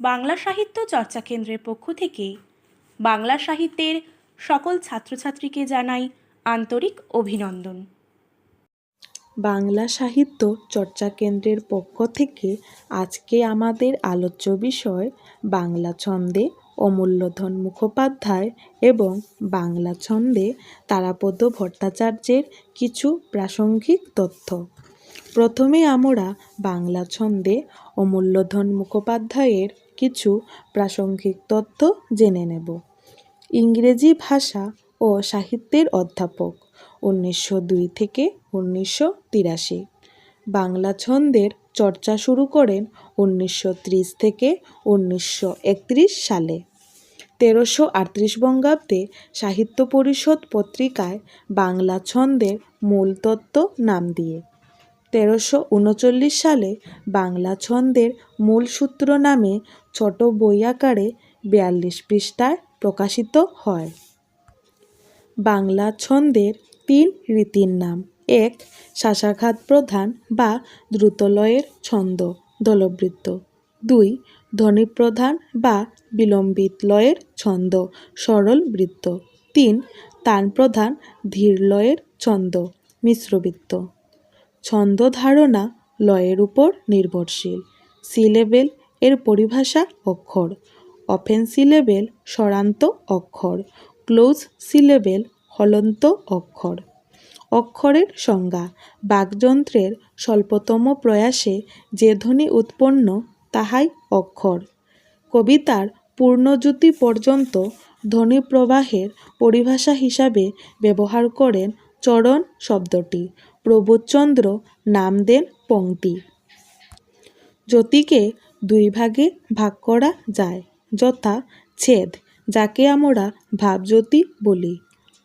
বাংলা সাহিত্য চর্চা কেন্দ্রের পক্ষ থেকে বাংলা সাহিত্যের সকল ছাত্রছাত্রীকে জানাই আন্তরিক অভিনন্দন। বাংলা সাহিত্য চর্চা কেন্দ্রের পক্ষ থেকে আজকে আমাদের আলোচ্য বিষয় বাংলা ছন্দে অমূল্যধন মুখোপাধ্যায় এবং বাংলা ছন্দে তারাপদ ভট্টাচার্যের কিছু প্রাসঙ্গিক তথ্য। প্রথমে আমরা বাংলা ছন্দে অমূল্যধন মুখোপাধ্যায়ের কিছু প্রাসঙ্গিক তথ্য জেনে নেব। ইংরেজি ভাষা ও সাহিত্যের অধ্যাপক, উনিশশো দুই থেকে উনিশশো তিরাশি। বাংলা ছন্দের চর্চা শুরু করেন উনিশশো ত্রিশ থেকে উনিশশো একত্রিশ সালে। তেরোশো আটত্রিশ বঙ্গাব্দে সাহিত্য পরিষদ পত্রিকায় বাংলা ছন্দের মূল তত্ত্ব নাম দিয়ে। তেরোশো উনচল্লিশ সালে বাংলা ছন্দের মূল সূত্র নামে ছোট বই আকারে বিয়াল্লিশ পৃষ্ঠায় প্রকাশিত হয়। বাংলা ছন্দের তিন রীতির নাম। এক, শাসাঘাত প্রধান বা দ্রুতলয়ের ছন্দ, দলবৃত্ত। দুই, ধ্বনি প্রধান বা বিলম্বিত লয়ের ছন্দ, সরল বৃত্ত। তিন, তান প্রধান, ধীর লয়ের ছন্দ মিশ্রবৃত্ত ছন্দ ধারণা লয়ের উপর নির্ভরশীল। সিলেবেল এর পরিভাষা অক্ষর। অফেন সিলেবেল স্বরান্ত অক্ষর। ক্লোজ সিলেবেল হলন্ত অক্ষর। অক্ষরের সংজ্ঞা। বাকযন্ত্রের স্বল্পতম প্রয়াসে যে ধ্বনি উৎপন্ন, তাহাই অক্ষর। কবিতার পূর্ণজ্যোতি পর্যন্ত ধ্বনি প্রবাহের পরিভাষা হিসাবে ব্যবহার করেন চরণ শব্দটি। প্রবোধচন্দ্র নাম দেন পংক্তি। জ্যোতিকে দুই ভাগে ভাগ করা যায়, যথা ছেদ, যাকে আমরা ভাবজ্যোতি বলি,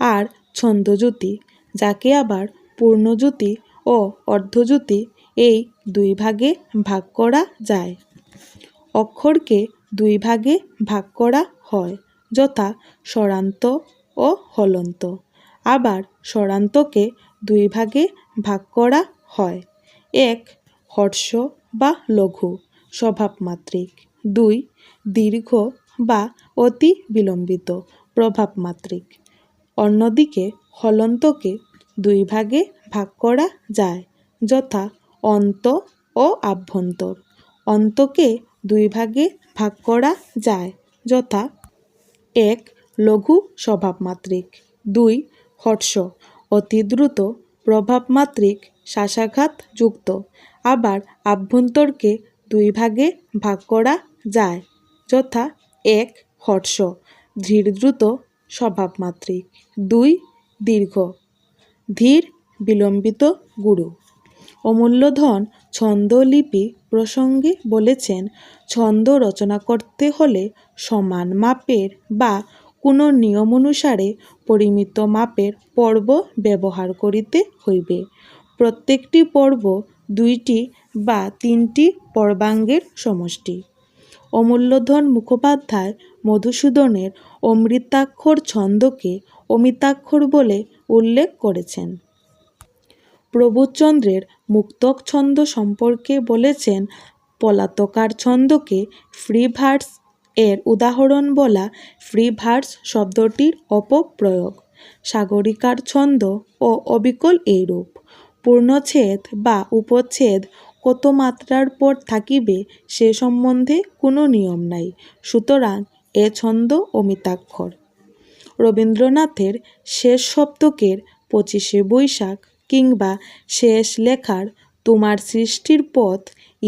আর ছন্দজ্যোতি, যাকে আবার পূর্ণজ্যোতি ও অর্ধজ্যোতি এই দুই ভাগে ভাগ করা যায়। অক্ষরকে দুই ভাগে ভাগ করা হয়, যথা স্বরান্ত ও হলন্ত। আবার স্বরান্তকে দুই ভাগে ভাগ করা হয়। এক, হর্ষ বা লঘু, স্বভাবমাত্রিক। দুই, দীর্ঘ বা অতি বিলম্বিত, প্রভাবমাত্রিক। অন্যদিকে হলন্তকে দুই ভাগে ভাগ করা যায়, যথা অন্ত ও আভ্যন্তর। অন্তকে দুই ভাগে ভাগ করা যায়, যথা এক, লঘু স্বভাবমাত্রিক। দুই হর্ষ অতি দ্রুত প্রভাবমাত্রিক শ্বাসাঘাত যুক্ত। আবার আভ্যন্তরকে দুই ভাগে ভাগ করা যায়, যথা এক হর্ষ ধীর দ্রুত স্বভাবমাত্রিক। দুই দীর্ঘ, ধীর বিলম্বিত গুরু। অমূল্যধন ছন্দলিপি প্রসঙ্গে বলেছেন, ছন্দ রচনা করতে হলে সমান মাপের বা কোনো নিয়ম অনুসারে পরিমিত মাপের পর্ব ব্যবহার করিতে হইবে। প্রত্যেকটি পর্ব দুইটি বা তিনটি পর্বাঙ্গের সমষ্টি। অমূল্যধন মুখোপাধ্যায় মধুসূদনের অমৃতাক্ষর ছন্দকে অমিতাক্ষর বলে উল্লেখ করেছেন। প্রভুচন্দ্রের মুক্তক ছন্দ সম্পর্কে বলেছেন, পলাতকার ছন্দকে ফ্রি ভার্স এর উদাহরণ বলা ফ্রি ভার্স শব্দটির অপপ্রয়োগ। সাগরিকার ছন্দ ও অবিকল এইরূপ। পূর্ণচ্ছেদ বা উপচ্ছেদ কত মাত্রার পর থাকিবে সে সম্বন্ধে কোনো নিয়ম নাই, সুতরাং এ ছন্দ অমিতাক্ষর। রবীন্দ্রনাথের শেষ সপ্তকের পঁচিশে বৈশাখ কিংবা শেষ লেখার তোমার সৃষ্টির পথ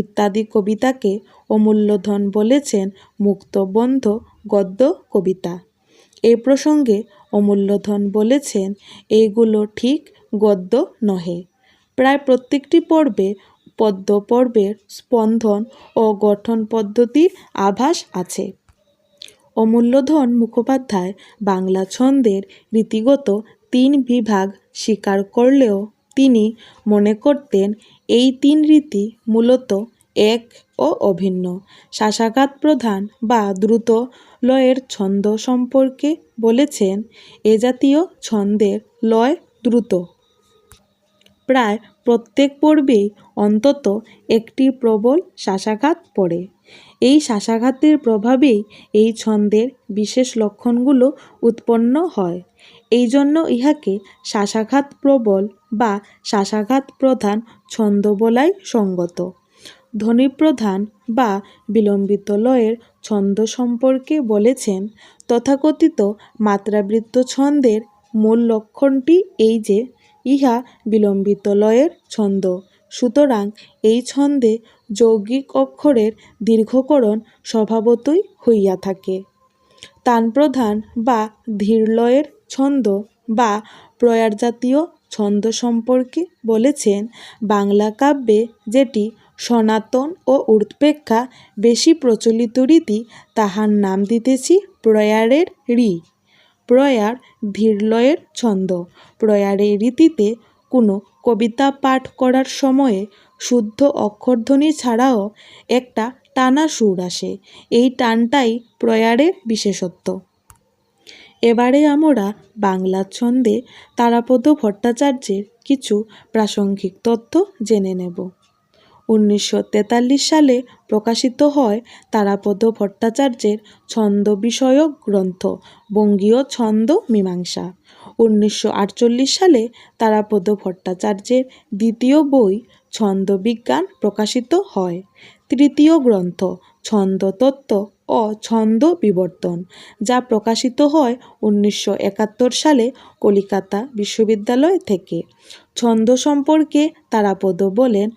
ইত্যাদি কবিতাকে অমূল্যধন বলেছেন মুক্তবন্ধ গদ্য কবিতা। এ প্রসঙ্গে অমূল্যধন বলেছেন এইগুলো ঠিক গদ্য নহে। প্রায় প্রত্যেকটি পর্বে পদ্য পর্বের স্পন্দন ও গঠন পদ্ধতির আভাস আছে। অমূল্যধন মুখোপাধ্যায় বাংলা ছন্দের রীতিগত তিন বিভাগ স্বীকার করলেও তিনি মনে করতেন এই তিন রীতি মূলত এক ও অভিন্ন। শাসাঘাত প্রধান বা দ্রুত লয়ের ছন্দ সম্পর্কে বলেছেন, এ জাতীয় ছন্দের লয় দ্রুত। প্রায় প্রত্যেক পর্বেই অন্তত একটি প্রবল শ্বাসাঘাত পড়ে। এই শ্বাসাঘাতের প্রভাবেই এই ছন্দের বিশেষ লক্ষণগুলো উৎপন্ন হয়। এই জন্য ইহাকে শ্বাসাঘাত প্রবল বা শ্বাসাঘাত প্রধান ছন্দ বলাই সঙ্গত ধ্বনিপ্রধান বা বিলম্বিত লয়ের ছন্দ সম্পর্কে বলেছেন, তথাকথিত মাত্রাবৃত্ত ছন্দের মূল লক্ষণটি এই যে, ইহা বিলম্বিত লয়ের ছন্দ। সুতরাং এই ছন্দে যৌগিক অক্ষরের দীর্ঘকরণ স্বভাবতই হইয়া থাকে। তানপ্রধান বা ধীরলয়ের ছন্দ বা প্রয়ার জাতীয় ছন্দ সম্পর্কে বলেছেন, বাংলা কাব্যে যেটি সনাতন ও উৎপেক্ষা বেশি প্রচলিত রীতি, তাহার নাম দিতেছি প্রয়ারের রি। প্রয়ার ধীরলয়ের ছন্দ। প্রয়ারের রীতিতে কোনো কবিতা পাঠ করার সময়ে শুদ্ধ অক্ষরধ্বনি ছাড়াও একটা টানা সুর আসে। এই টানটাই প্রয়ারের বিশেষত্ব। এবারে আমরা বাংলা ছন্দে তারাপদ ভট্টাচার্যের কিছু প্রাসঙ্গিক তথ্য জেনে নেব। উনিশশো তেতাল্লিশ সালে প্রকাশিত হয় তারাপদ ভট্টাচার্যের ছন্দ বিষয়ক গ্রন্থ বঙ্গীয় ছন্দ মীমাংসা। উনিশশো আটচল্লিশ সালে তারাপদ ভট্টাচার্যের দ্বিতীয় বই ছন্দবিজ্ঞান প্রকাশিত হয়। তৃতীয় গ্রন্থ ছন্দতত্ত্ব ও ছন্দ বিবর্তন, যা প্রকাশিত হয় উনিশশো একাত্তর সালে কলিকাতা বিশ্ববিদ্যালয় থেকে। ছন্দ সম্পর্কে তারাপদ বলেন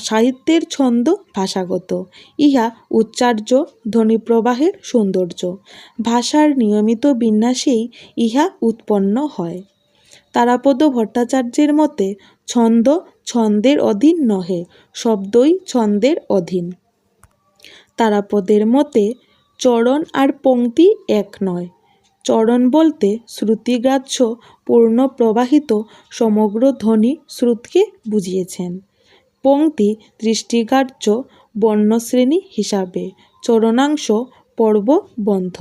সাহিত্যের ছন্দ ভাষাগত, ইহা উচ্চার্য ধ্বনিপ্রবাহের সৌন্দর্য, ভাষার নিয়মিত বিন্যাসেই ইহা উৎপন্ন হয়। তারাপদ ভট্টাচার্যের মতে, ছন্দ ছন্দের অধীন নহে, শব্দই ছন্দের অধীন। তারাপদের মতে, চরণ আর পংক্তি এক নয়। চরণ বলতে শ্রুতিগ্রাহ্য, পূর্ণ প্রবাহিত, সমগ্র ধ্বনি শ্রুতকে বুঝিয়েছেন। পংক্তি দৃষ্টিগ্রাহ্য, বর্ণশ্রেণী হিসাবে। চরণাংশ, পর্ব বন্ধ।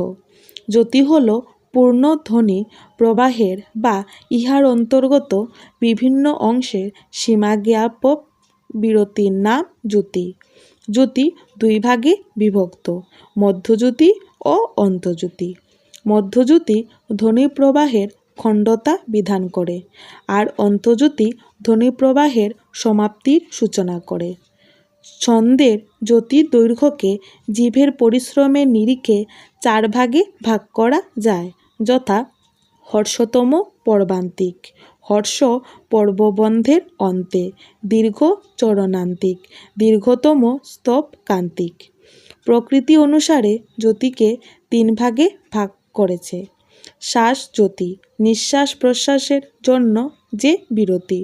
জ্যোতি হল পূর্ণ ধ্বনি প্রবাহের বা ইহার অন্তর্গত বিভিন্ন অংশের সীমাজ্ঞাপক বিরতির নাম জ্যোতি। জ্যোতি দুই ভাগে বিভক্ত, মধ্যজ্যোতি ও অন্তর্জ্যোতি। মধ্যজ্যোতি ধ্বনি প্রবাহের খণ্ডতা বিধান করে আর অন্তর্জ্যোতি ধ্বনি প্রবাহের সমাপ্তির সূচনা করে। ছন্দের জ্যোতি দৈর্ঘ্যকে জিভের পরিশ্রমের নিরিখে চার ভাগে ভাগ করা যায়, যথা হর্ষতম পর্বান্তিক, হর্ষ পর্ববন্ধের অন্তে, দীর্ঘ চরণান্তিক, দীর্ঘতম স্তব কান্তিক প্রকৃতি অনুসারে জ্যোতিকে তিন ভাগে ভাগ করেছে। শ্বাস জ্যোতি, নিঃশ্বাস প্রশ্বাসের জন্য যে বিরতি,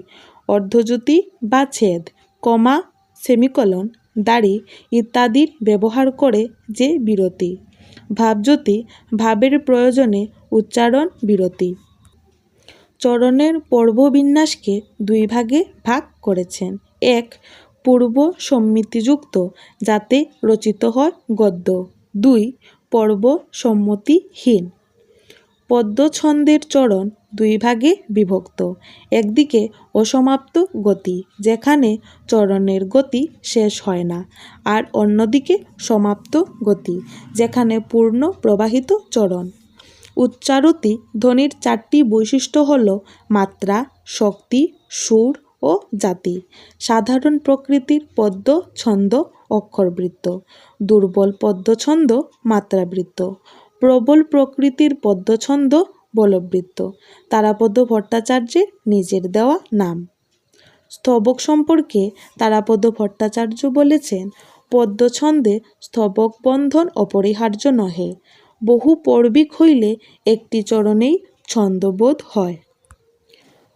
অর্ধজ্যোতি বা ছেদ, কমা, সেমিকলন, দাড়ি ইত্যাদির ব্যবহার করে যে বিরতি। ভাবজ্যোতি, ভাবের প্রয়োজনে উচ্চারণ বিরতি। চরণের পর্ববিন্যাসকে দুই ভাগে ভাগ করেছেন। এক, পূর্ব সম্মিতিযুক্ত, যাতে রচিত হয় গদ্য। দুই, পর্ব সম্মতিহীন। পদ্যছন্দের চরণ দুই ভাগে বিভক্ত। একদিকে অসমাপ্ত গতি, যেখানে চরণের গতি শেষ হয় না, আর অন্যদিকে সমাপ্ত গতি, যেখানে পূর্ণ প্রবাহিত চরণ। উচ্চারতি ধ্বনির চারটি বৈশিষ্ট্য হল মাত্রা, শক্তি, সুর ও জাতি। সাধারণ প্রকৃতির পদ্য ছন্দ, অক্ষরবৃত্ত। দুর্বল পদ্যছন্দ মাত্রাবৃত্ত। প্রবল প্রকৃতির পদ্যছন্দ বলবৃত্ত। তারাপদ ভট্টাচার্যের নিজের দেওয়া নাম। স্তবক সম্পর্কে তারাপদ ভট্টাচার্য বলেছেন পদ্যছন্দে স্তবক বন্ধন অপরিহার্য নহে। বহু পর্বিক হইলে একটি চরণেই ছন্দবোধ হয়।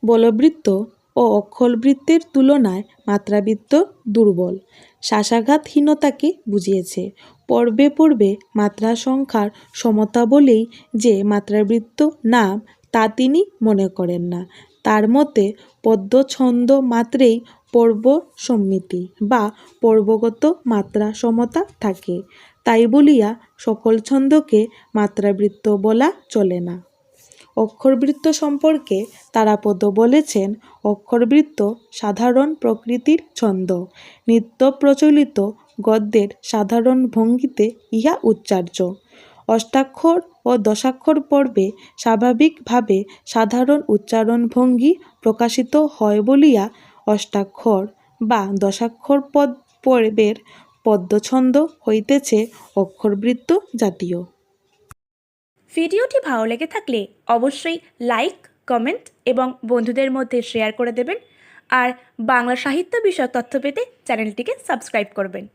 বলবৃত্ত ও অক্ষলবৃত্তের তুলনায় মাত্রাবৃত্ত দুর্বল। শ্বাসাঘাতহীনতাকে বুঝিয়েছে। পর্বে পর্বে মাত্রা সংখ্যার সমতা বলেই যে মাত্রাবৃত্ত নাম তা তিনি মনে করেন না। তার মতে পদ্য ছন্দ মাত্রেই পর্ব সম্মিতি বা পর্বগত মাত্রা সমতা থাকে। তাই বলিয়া সকল ছন্দকে মাত্রাবৃত্ত বলা চলে না। অক্ষরবৃত্ত সম্পর্কে তারাপদ বলেছেন, অক্ষরবৃত্ত সাধারণ প্রকৃতির ছন্দ। নিত্য প্রচলিত গদ্যের সাধারণ ভঙ্গিতে ইহা উচ্চার্য। অষ্টাক্ষর ও দশাক্ষর পর্বে স্বাভাবিকভাবে সাধারণ উচ্চারণ ভঙ্গি প্রকাশিত হয় বলিয়া অষ্টাক্ষর বা দশাক্ষর পদ পর্বের পদ্যছন্দ হইতেছে অক্ষরবৃত্ত জাতীয়। ভিডিওটি ভালো লেগে থাকলে অবশ্যই লাইক, কমেন্ট এবং বন্ধুদের মধ্যে শেয়ার করে দেবেন। আর বাংলা সাহিত্য বিষয়ক তথ্য পেতে চ্যানেলটিকে সাবস্ক্রাইব করবেন।